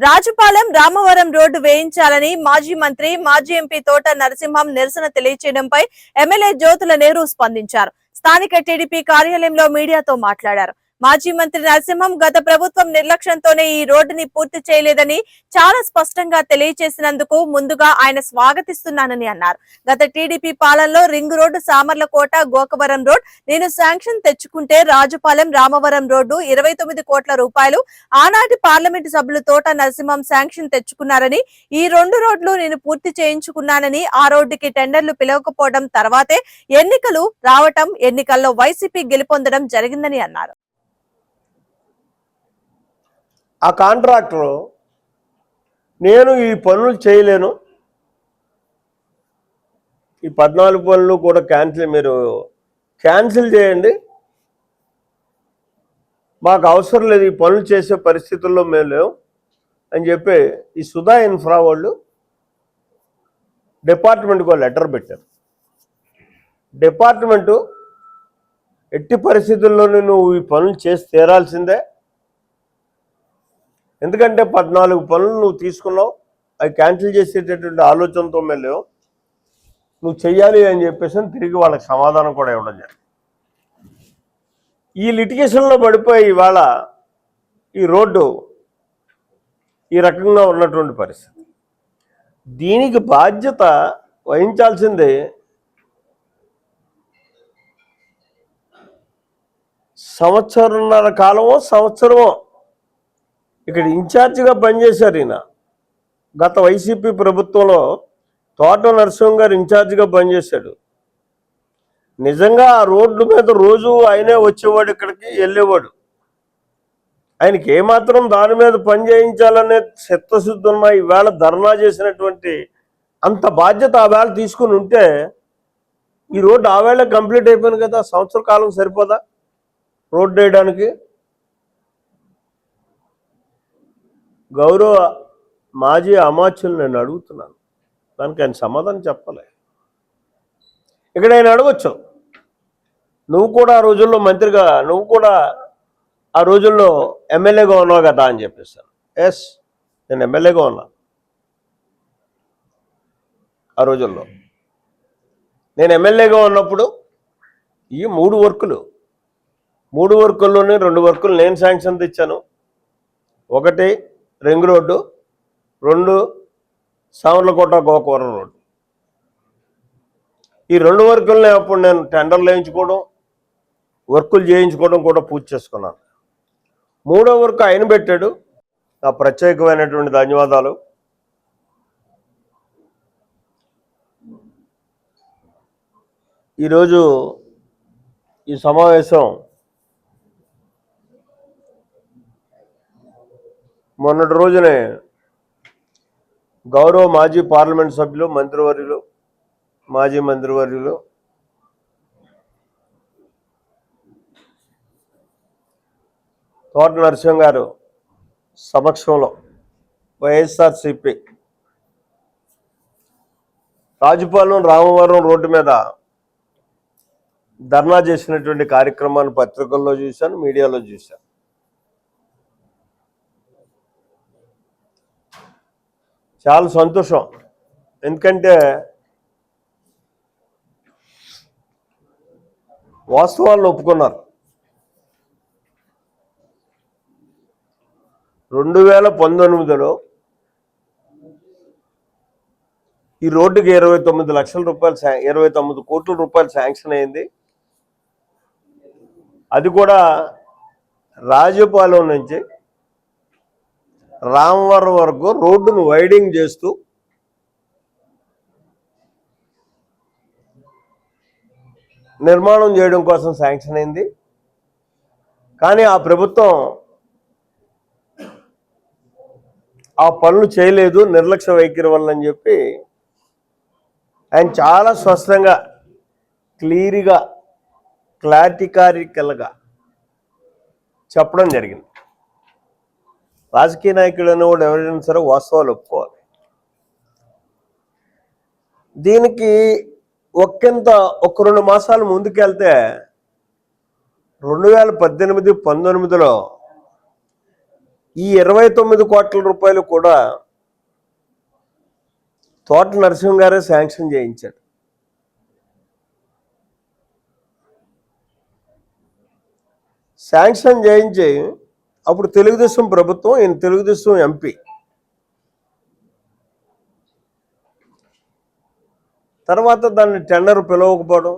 Rajupalem Ramavaram road వేయించాలని మాజీ మంత్రి మాజీ ఎంపీ తోట నరసింహం నిరసన తెలియచేయడంపై ఎమ్మెల్యే జ్యోతుల నెహ్రూ స్పందించారు. స్థానిక టీడీపీ కార్యాలయంలో మీడియాతో మాట్లాడారు. మాజీ మంత్రి నరసింహం గత ప్రభుత్వం నిర్లక్ష్యంతోనే ఈ రోడ్డుని పూర్తి చేయలేదని చాలా స్పష్టంగా తెలియచేసినందుకు ముందుగా ఆయన స్వాగతిస్తున్నానని అన్నారు. గత టీడీపీ పాలనలో ring road Samarlakota Gokavaram road నేను శాంక్షన్ తెచ్చుకుంటే రాజుపాలెం రామవరం రోడ్డు ఇరవై తొమ్మిది కోట్ల రూపాయలు ఆనాటి పార్లమెంటు సభ్యులు తోట నరసింహం శాంక్షన్ తెచ్చుకున్నారని ఈ రెండు రోడ్లు నేను పూర్తి చేయించుకున్నానని ఆ రోడ్డుకి టెండర్లు పిలవకపోవడం తర్వాతే ఎన్నికలు రావటం ఎన్నికల్లో వైసీపీ గెలుపొందడం జరిగిందని అన్నారు. ఆ కాంట్రాక్టరు నేను ఈ పనులు చేయలేను. ఈ పద్నాలుగు పనులు కూడా క్యాన్సిల్ మీరు క్యాన్సిల్ చేయండి. మాకు అవసరం లేదు ఈ పనులు చేసే పరిస్థితుల్లో మేము లేవు అని చెప్పి ఈ సుధా ఇన్ఫ్రా వాళ్ళు డిపార్ట్మెంట్కి లెటర్ పెట్టారు. డిపార్ట్మెంటు ఎట్టి పరిస్థితుల్లోనూ నువ్వు ఈ పనులు చేసి తీరాల్సిందే. ఎందుకంటే పద్నాలుగు పనులు నువ్వు తీసుకున్నావు అవి క్యాన్సిల్ చేసేటటువంటి ఆలోచనతో మేము లేవు. నువ్వు చెయ్యాలి అని చెప్పేసి తిరిగి వాళ్ళకి సమాధానం కూడా ఇవ్వడం జరిగింది. ఈ లిటిగేషన్లో పడిపోయి ఇవాళ ఈ రోడ్డు ఈ రకంగా ఉన్నటువంటి పరిస్థితి. దీనికి బాధ్యత వహించాల్సిందే సంవత్సరంన్నర కాలమో సంవత్సరమో ఇక్కడ ఇన్ఛార్జిగా పనిచేశారు ఈయన. గత వైసీపీ ప్రభుత్వంలో తోట నరసింహం గారు ఇన్ఛార్జిగా పనిచేశాడు. నిజంగా ఆ రోడ్డు మీద రోజు ఆయనే వచ్చేవాడు ఇక్కడికి వెళ్ళేవాడు. ఆయనకి ఏమాత్రం దాని మీద పని చేయించాలనే చిత్తశుద్ధి ఉన్న ఈవేళ ధర్నా చేసినటువంటి అంత బాధ్యత ఆ వేళ తీసుకుని ఉంటే ఈ రోడ్డు ఆ వేళ కంప్లీట్ అయిపోయింది కదా? సంవత్సర కాలం సరిపోదా? రోడ్డు వేయడానికి? గౌరవ మాజీ అమాత్యులు నేను అడుగుతున్నాను. దానికి ఆయన సమాధానం చెప్పలే. ఇక్కడ ఆయన అడగచ్చు. నువ్వు కూడా ఆ రోజుల్లో మంత్రిగా నువ్వు కూడా ఆ రోజుల్లో ఎమ్మెల్యేగా ఉన్నావు కదా అని చెప్పేస్తాను ఎస్ నేను ఎమ్మెల్యేగా ఉన్నా. ఆ రోజుల్లో. నేను ఎమ్మెల్యేగా ఉన్నప్పుడు ఈ మూడు వర్కులు మూడు వర్కుల్లోనే రెండు వర్కులు నేను శాంక్షన్ తెచ్చాను. ఒకటి రింగ్ రోడ్డు రెండు సామర్లకోట గోకవరం రోడ్డు. ఈ రెండు వర్కుల్ని అప్పుడు నేను టెండర్లు వేయించుకోవడం వర్కులు చేయించుకోవడం కూడా పూర్తి చేసుకున్నాను. మూడో వర్క్ ఆయన పెట్టాడు. నా ప్రత్యేకమైనటువంటి ధన్యవాదాలు. ఈరోజు ఈ సమావేశం మొన్నటి రోజునే గౌరవ మాజీ పార్లమెంట్ సభ్యులు మంత్రివర్యులు మాజీ మంత్రివర్యులు తోట నరసింహ గారు సమక్షంలో వైఎస్ఆర్సిపి రాజుపాలెం రామవరం రోడ్డు మీద ధర్నా చేసినటువంటి కార్యక్రమాన్ని పత్రికల్లో చూశాను మీడియాలో చూశాను. చాలా సంతోషం. ఎందుకంటే వాస్తవాలను ఒప్పుకున్నారు. రెండు వేల పంతొమ్మిదిలో ఈ రోడ్డుకి ఇరవై తొమ్మిది లక్షల రూపాయలు ఇరవై తొమ్మిది కోట్ల రూపాయలు శాంక్షన్ అయింది. అది కూడా రాజపాలెం నుంచి రామవరం వరకు రోడ్డును వైడింగ్ చేస్తూ నిర్మాణం చేయడం కోసం శాంక్షన్ అయింది. కానీ ఆ ప్రభుత్వం ఆ పనులు చేయలేదు నిర్లక్ష్య వైఖరి వల్ల అని చెప్పి ఆయన చాలా స్పష్టంగా క్లియర్గా క్లారిటికారికల్గా చెప్పడం జరిగింది. రాజకీయ నాయకుడు అనేవాడు ఎవరైనా సరే వాస్తవాలు ఒప్పుకోవాలి. దీనికి ఒక్కంత ఒక రెండు మాసాలు ముందుకెళ్తే రెండు వేల పద్దెనిమిది పంతొమ్మిదిలో ఈ ఇరవై తొమ్మిది కోట్ల రూపాయలు కూడా తోట నరసింహ గారే శాంక్షన్ చేయించాడు. శాంక్షన్ చేయించి అప్పుడు తెలుగుదేశం ప్రభుత్వం ఈయన తెలుగుదేశం ఎంపీ. తర్వాత దాన్ని టెండర్ పిలవకపోవడం